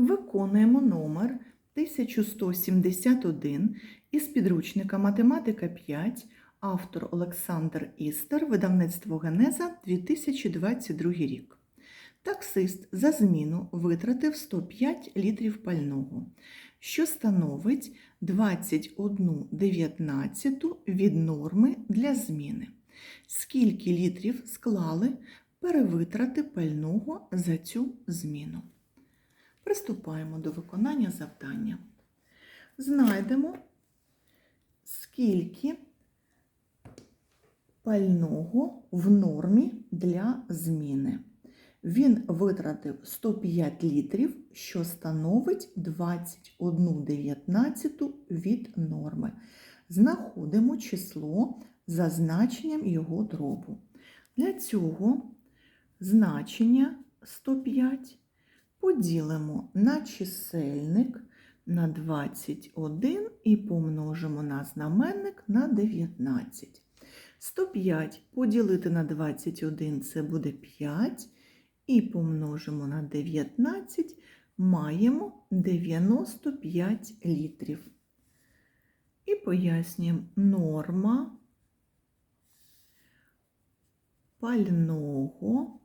Виконуємо номер 1171 із підручника Математика 5, автор Олександр Істер, видавництво Генеза 2022 рік. Таксист за зміну витратив 105 літрів пального, що становить 21,19 від норми для зміни. Скільки літрів склали перевитрати пального за цю зміну? Приступаємо до виконання завдання. Знайдемо, скільки пального в нормі для зміни. Він витратив 105 літрів, що становить 21,19 від норми. Знаходимо число за значенням його дробу. Для цього значення 105 поділимо на чисельник на 21 і помножимо на знаменник на 19. 105 поділити на 21 це буде 5, і помножимо на 19, маємо 95 літрів. І пояснюємо норма пального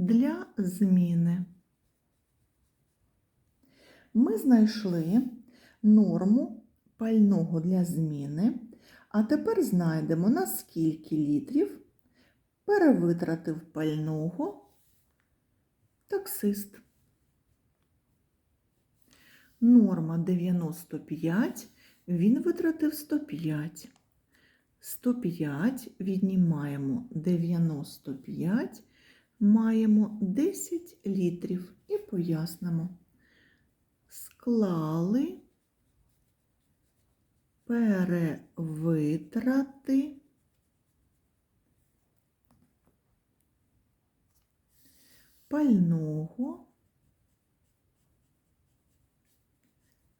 для зміни. Ми знайшли норму пального для зміни, а тепер знайдемо, на скільки літрів перевитратив пального таксист. Норма 95, він витратив 105. 105 віднімаємо 95, маємо 10 літрів і пояснимо. Склали перевитрати пального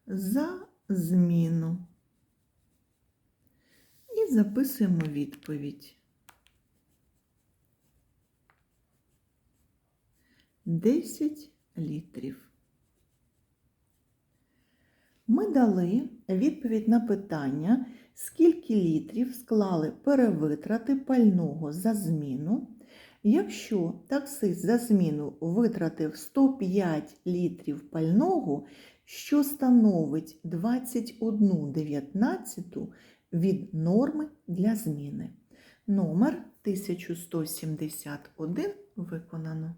за зміну. І записуємо відповідь. 10 літрів. Ми дали відповідь на питання, скільки літрів склали перевитрати пального за зміну. Якщо таксист за зміну витратив 105 літрів пального, що становить 21,19 від норми для зміни. Номер 1171 виконано.